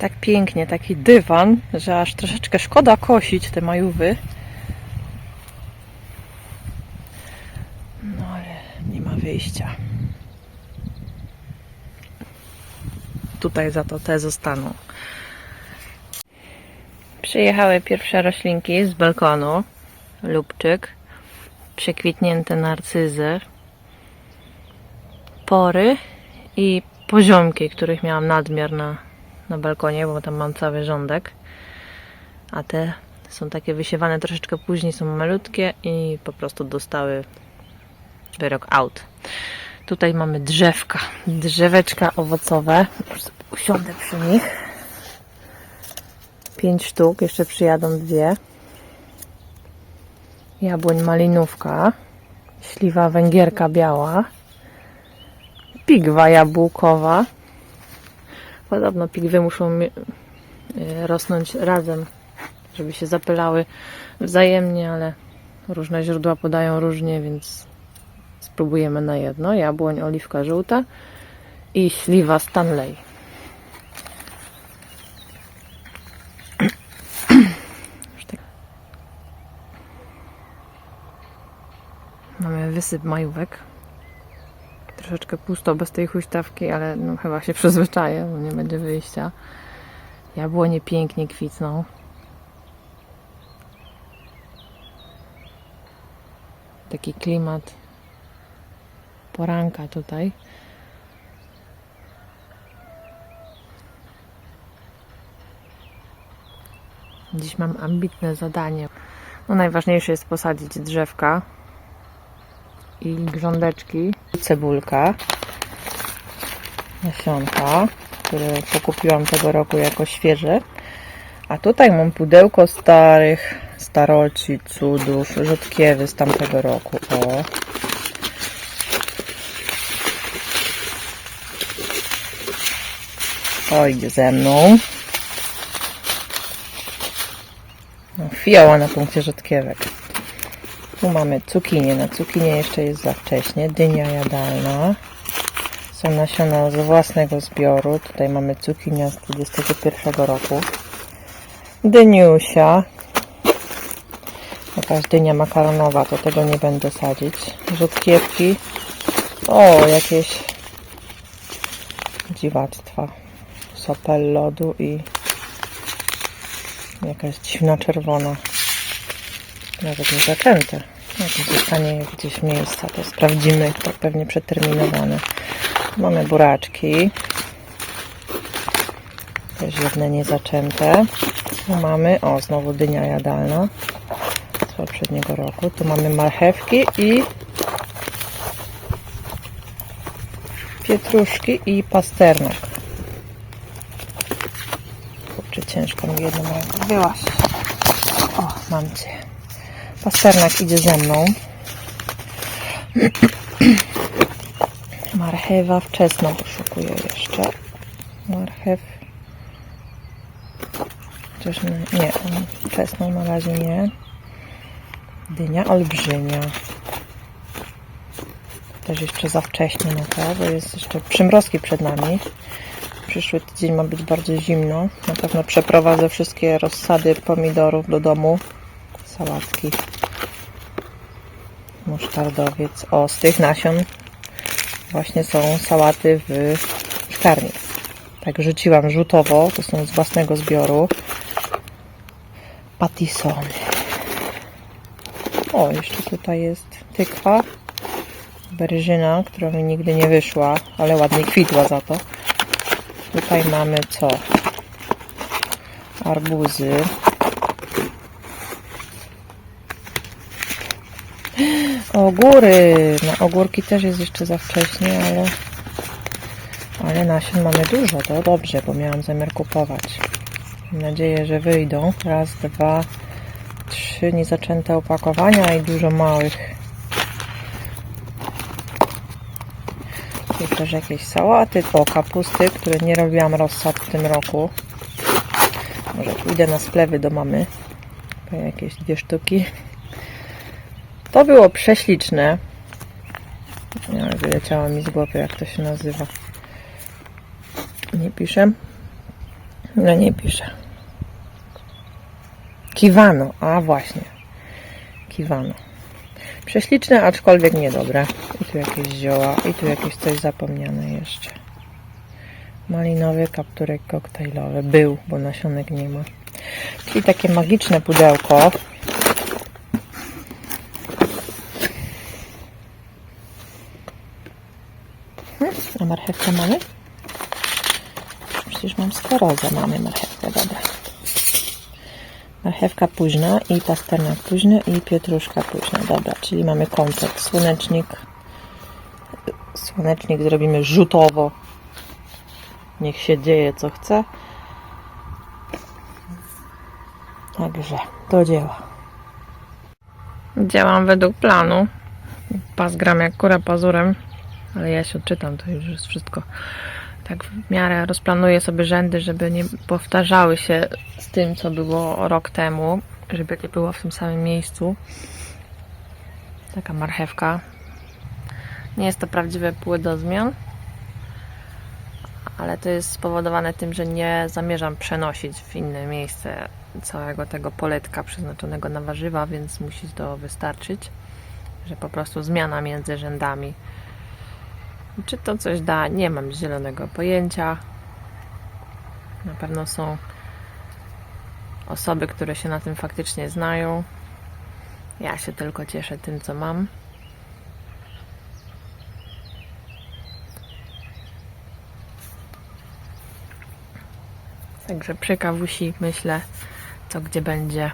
Tak pięknie, taki dywan, że aż troszeczkę szkoda kosić te majówy. No ale nie ma wyjścia. Tutaj za to te zostaną. Przyjechały pierwsze roślinki z balkonu. Lubczyk, przekwitnięte narcyzy, pory i poziomki, których miałam nadmiar na, na balkonie, bo tam mam cały rządek. A te są takie wysiewane troszeczkę później, są malutkie i po prostu dostały wyrok out. Tutaj mamy drzewka, drzeweczka owocowe. Już sobie Usiądę przy nich. Pięć sztuk, jeszcze przyjadą dwie. Jabłoń malinówka, śliwa węgierka biała, pigwa jabłkowa. Podobno pigwy muszą y, rosnąć razem, żeby się zapylały wzajemnie, ale różne źródła podają różnie, więc spróbujemy na jedno. Jabłoń oliwka żółta i śliwa Stanley. Tak. Mamy wysyp majówek. Troszeczkę pusto bez tej huśtawki, ale no, chyba się przyzwyczaję, bo nie będzie wyjścia. Jabłonie pięknie kwitną. Taki klimat poranka tutaj. Dziś mam ambitne zadanie. No najważniejsze jest posadzić drzewka i grządeczki, cebulka, nasionka, które pokupiłam tego roku jako świeże. A tutaj mam pudełko starych staroci, cudów, rzodkiewy z tamtego roku. O. O, idzie ze mną. No, na punkcie rzodkiewek. Tu mamy cukinię. Na cukinię jeszcze jest za wcześnie. Dynia jadalna. Są nasiona z własnego zbioru. Tutaj mamy cukinię z 21 roku. Dyniusia. Jakaś dynia makaronowa, to tego nie będę sadzić. Rzodkiewki. O, jakieś dziwactwa. Sopel lodu i jakaś dziwna czerwona. Nawet nie zaczęte. Jak zostanie gdzieś miejsca, to sprawdzimy. To pewnie przeterminowane. Mamy buraczki. Też jedne niezaczęte. Tu mamy, o znowu dynia jadalna z poprzedniego roku. Tu mamy marchewki i pietruszki i pasternak. Kurczę, ciężko mi jedną ręką. Byłaś. O, mam cię. Pasternak idzie ze mną. Marchewa wczesną poszukuję jeszcze. Marchew. Chociaż nie, nie, wczesną na razie nie. Dynia olbrzymia. Też jeszcze za wcześnie na to, bo jest jeszcze przymrozki przed nami. Przyszły tydzień ma być bardzo zimno. Na pewno przeprowadzę wszystkie rozsady pomidorów do domu. Sałatki. Musztardowiec. O, z tych nasion właśnie są sałaty w szklarni. Tak rzuciłam rzutowo. To są z własnego zbioru. Patisony. O, jeszcze tutaj jest tykwa. Berżyna, która mi nigdy nie wyszła, ale ładnie kwitła za to. Tutaj mamy co? Arbuzy. Ogóry. Na ogórki też jest jeszcze za wcześnie, ale ale nasion mamy dużo. To dobrze, bo miałam zamiar kupować. Mam nadzieję, że wyjdą. Raz, dwa, trzy niezaczęte opakowania i dużo małych. Tu też jakieś sałaty, o kapusty, które nie robiłam rozsad w tym roku. Może pójdę na splewy do mamy. Po jakieś dwie sztuki. To było prześliczne. Ale wyleciało mi z głowy, jak to się nazywa. Nie piszę. No nie pisze. Kiwano, a właśnie. Kiwano. Prześliczne, aczkolwiek niedobre. I tu jakieś zioła, i tu jakieś coś zapomniane jeszcze. Malinowy kapturek koktajlowy. Był, bo nasionek nie ma. Czyli takie magiczne pudełko. Marchewkę mamy? Przecież mam sklerozę. Mamy marchewkę, dobra. Marchewka późna i pasternak późny i pietruszka późna. Dobra, czyli mamy komplet. Słonecznik. Słonecznik zrobimy rzutowo. Niech się dzieje co chce. Także do dzieła. Działam według planu. Pas gram jak kura pazurem, ale ja się odczytam, to już jest wszystko. Tak w miarę rozplanuję sobie rzędy, żeby nie powtarzały się z tym, co było rok temu, żeby nie było w tym samym miejscu. Taka marchewka. Nie jest to prawdziwe pły do zmian, ale to jest spowodowane tym, że nie zamierzam przenosić w inne miejsce całego tego poletka przeznaczonego na warzywa, więc musi to wystarczyć, że po prostu zmiana między rzędami. Czy to coś da? Nie mam zielonego pojęcia. Na pewno są osoby, które się na tym faktycznie znają. Ja się tylko cieszę tym, co mam. Także przy kawusi myślę, co gdzie będzie.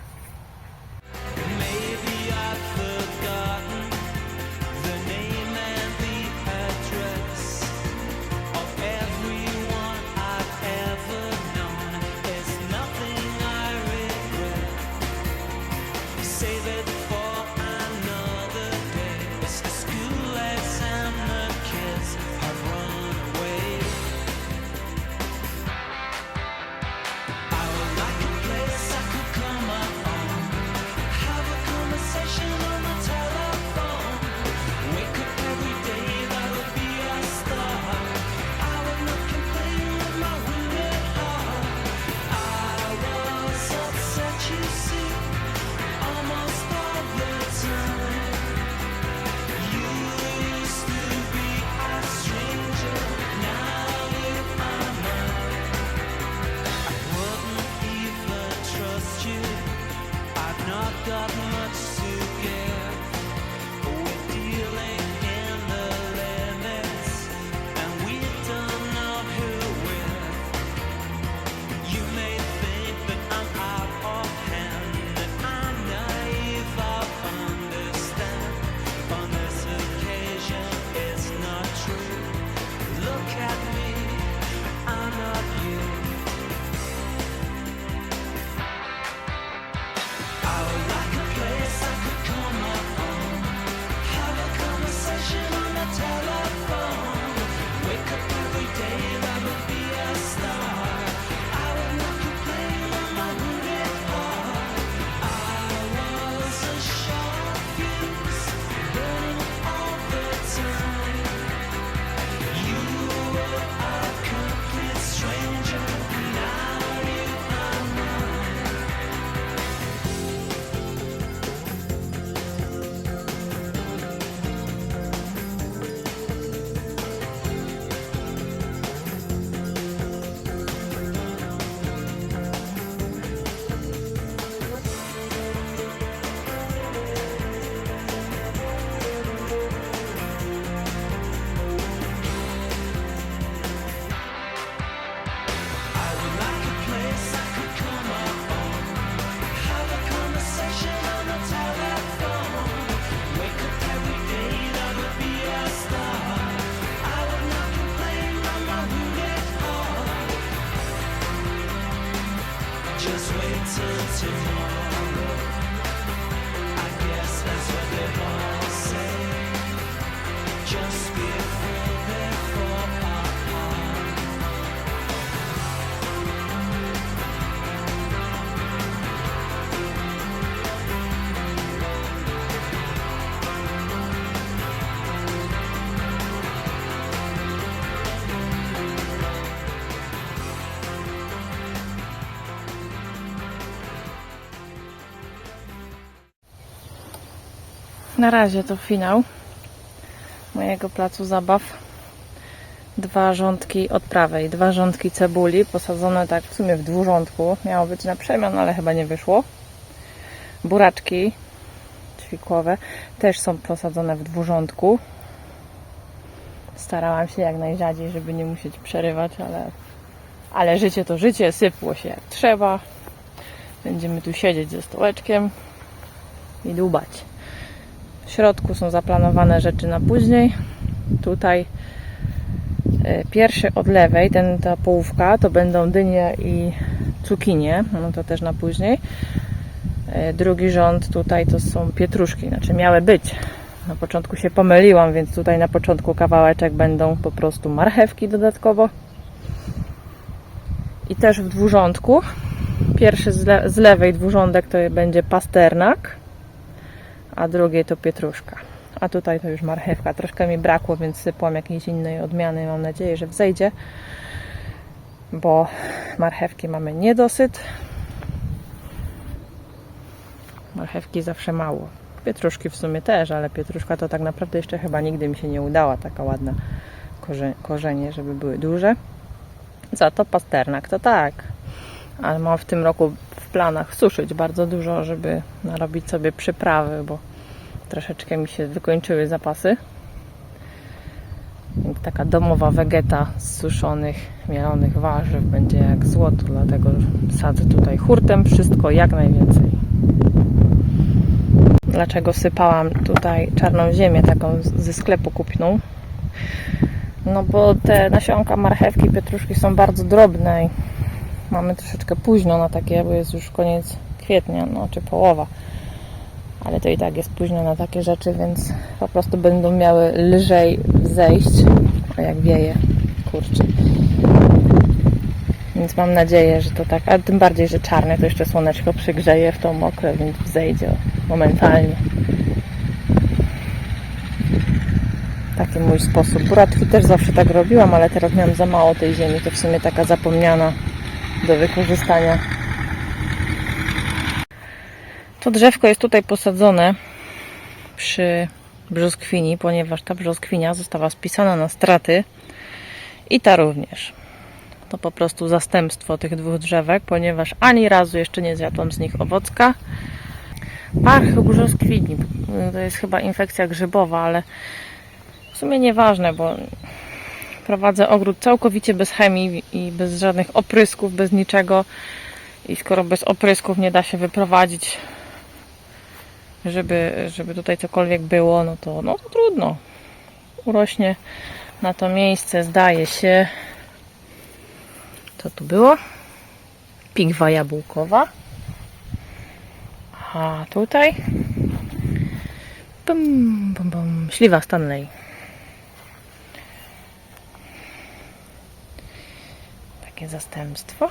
Na razie to finał mojego placu zabaw. Dwa rządki od prawej, dwa rządki cebuli posadzone tak w sumie w dwurządku. Miało być na przemian, ale chyba nie wyszło. Buraczki ćwikłowe też są posadzone w dwurządku. Starałam się jak najrzadziej, żeby nie musieć przerywać, ale, ale życie to życie, sypło się jak trzeba. Będziemy tu siedzieć ze stołeczkiem i dłubać. W środku są zaplanowane rzeczy na później. Tutaj e, pierwszy od lewej, ten, ta połówka, to będą dynie i cukinie, no to też na później. E, Drugi rząd tutaj to są pietruszki, znaczy miały być. Na początku się pomyliłam, więc tutaj na początku kawałeczek będą po prostu marchewki dodatkowo. I też w dwurządku. Pierwszy z, le- z lewej dwurządek to będzie pasternak, a drugie to pietruszka. A tutaj to już marchewka. Troszkę mi brakło, więc sypłam jakiejś innej odmiany. Mam nadzieję, że wzejdzie, bo marchewki mamy niedosyt. Marchewki zawsze mało. Pietruszki w sumie też, ale pietruszka to tak naprawdę jeszcze chyba nigdy mi się nie udała. Taka ładna korze- korzenie, żeby były duże. Za to pasternak to tak. Ale mam w tym roku planach suszyć bardzo dużo, żeby narobić sobie przyprawy, bo troszeczkę mi się wykończyły zapasy. Więc taka domowa wegeta z suszonych, mielonych warzyw będzie jak złoto, dlatego sadzę tutaj hurtem wszystko jak najwięcej. Dlaczego sypałam tutaj czarną ziemię taką ze sklepu kupną? No bo te nasionka marchewki, pietruszki są bardzo drobne mamy troszeczkę późno na takie, bo jest już koniec kwietnia, no czy połowa. Ale to i tak jest późno na takie rzeczy, więc po prostu będą miały lżej zejść. O jak wieje, kurczę. Więc mam nadzieję, że to tak, a tym bardziej, że czarne to jeszcze słoneczko przygrzeje w tą mokre, więc wzejdzie momentalnie. Taki mój sposób. Buratki też zawsze tak robiłam, ale teraz miałam za mało tej ziemi. To w sumie taka zapomniana do wykorzystania. To drzewko jest tutaj posadzone przy brzoskwini, ponieważ ta brzoskwinia została spisana na straty i ta również. To po prostu zastępstwo tych dwóch drzewek, ponieważ ani razu jeszcze nie zjadłam z nich owocka. Parch brzoskwini to jest chyba infekcja grzybowa, ale w sumie nieważne, bo prowadzę ogród całkowicie bez chemii i bez żadnych oprysków, bez niczego. I skoro bez oprysków nie da się wyprowadzić, żeby, żeby tutaj cokolwiek było, no to, no to trudno. Urośnie na to miejsce, zdaje się. Co tu było? Pigwa jabłkowa. A tutaj bum, bum, bum. śliwa Stanley. Takie zastępstwo.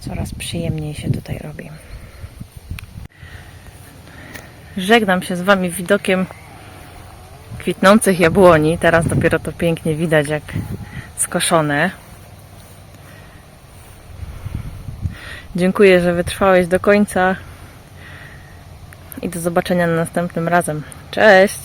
Coraz przyjemniej się tutaj robi. Żegnam się z Wami widokiem kwitnących jabłoni. Teraz dopiero to pięknie widać, jak skoszone. Dziękuję, że wytrwałeś do końca i do zobaczenia następnym razem. Cześć!